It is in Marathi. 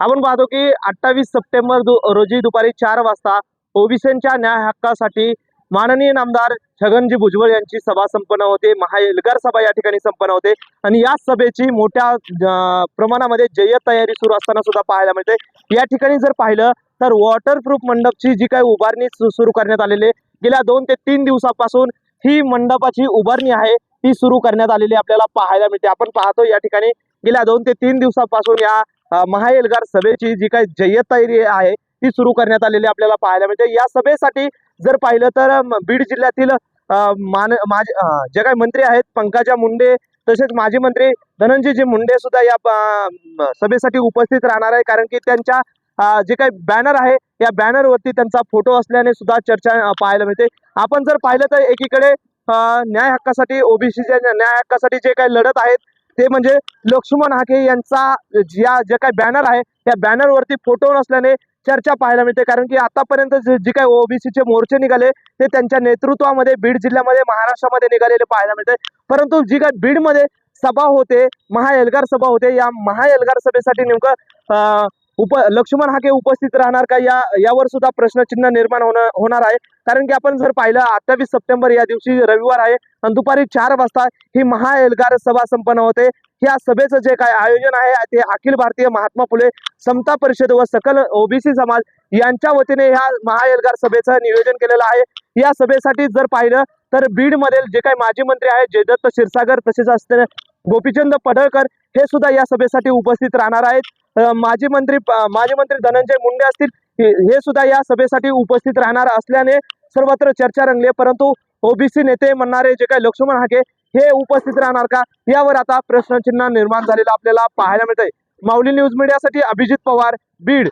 आपण पाहतो की अठ्ठावीस सप्टेंबर दु रोजी दुपारी चार वाजता ओबीसींच्या न्याय हक्कासाठी माननीय नामदार छगनजी भुजबळ यांची सभा संपन्न होते. महाएल्गार सभा या ठिकाणी संपन्न होते. आणि या सभेची मोठ्या प्रमाणामध्ये जय्यत तयारी सुरू असताना सुद्धा पाहायला मिळते. या ठिकाणी जर पाहिलं तर वॉटरप्रूफ मंडपची जी काही उभारणी सुरू करण्यात आलेली गेल्या दोन ते तीन दिवसापासून ही मंडपाची उभारणी आहे. ती सुरू करण्यात आलेली आपल्याला पाहायला मिळते. आपण पाहतो या ठिकाणी गेल्या दोन ते तीन दिवसापासून या महाएल्गार सभेची जी काही जय्यत तयारी आहे ती सुरू करण्यात आलेली आपल्याला पाहायला मिळते. या सभेसाठी जर पाहिलं तर बीड जिल्ह्यातील मान माझे जे काही मंत्री आहेत पंकजा मुंडे तसेच माजी मंत्री धनंजयजी मुंडे सुद्धा या सभेसाठी उपस्थित राहणार आहे कारण की त्यांच्या जे काही बॅनर आहे या बॅनरवरती त्यांचा फोटो असल्याने सुद्धा चर्चा पाहायला मिळते. आपण जर पाहिलं तर एकीकडे न्याय हक्कासाठी ओबीसीच्या न्याय हक्कासाठी जे काही लढत आहेत ते म्हणजे लक्ष्मण हाके यांचा या जे काही बॅनर आहे या बॅनरवरती फोटो नसल्याने चर्चा पाहायला मिळते. कारण की आतापर्यंत जे काही ओबीसीचे मोर्चे निघाले ते त्यांच्या नेतृत्वामध्ये बीड जिल्ह्यामध्ये महाराष्ट्रामध्ये निघालेले पाहायला मिळते. परंतु जी काही बीडमध्ये सभा होते महाएल्गार सभा होते या महाएल्गार सभेसाठी नेमकं उप लक्ष्मण हाके उपस्थित राहणार का? या यावर सुद्धा प्रश्नचिन्ह निर्माण होणं होणार आहे. कारण की आपण जर पाहिलं अठ्ठावीस सप्टेंबर या दिवशी रविवार आहे आणि दुपारी चार वाजता ही महाएल्गार सभा संपन्न होते. या सभेचं जे काय आयोजन आहे ते अखिल भारतीय महात्मा फुले समता परिषद व सकल ओबीसी समाज यांच्या वतीने ह्या महाएल्गार सभेचं नियोजन केलेलं आहे. या सभेसाठी जर पाहिलं तर बीड मधील जे काही माजी मंत्री आहेत जयदत्त क्षीरसागर तसेच असते गोपीचंद पडळकर हे सुद्धा या सभेसाठी उपस्थित राहणार आहेत. माजी मंत्री माजी मंत्री धनंजय मुंडे असतील हे सुद्धा या सभेसाठी उपस्थित राहणार असल्याने सर्वत्र चर्चा रंगली परंतु ओबीसी नेते म्हणणारे जे काही लक्ष्मण हाके हे उपस्थित राहणार का? यावर आता प्रश्नचिन्ह निर्माण झालेलं आपल्याला पाहायला मिळतंय. माऊली न्यूज मीडियासाठी अभिजित पवार बीड.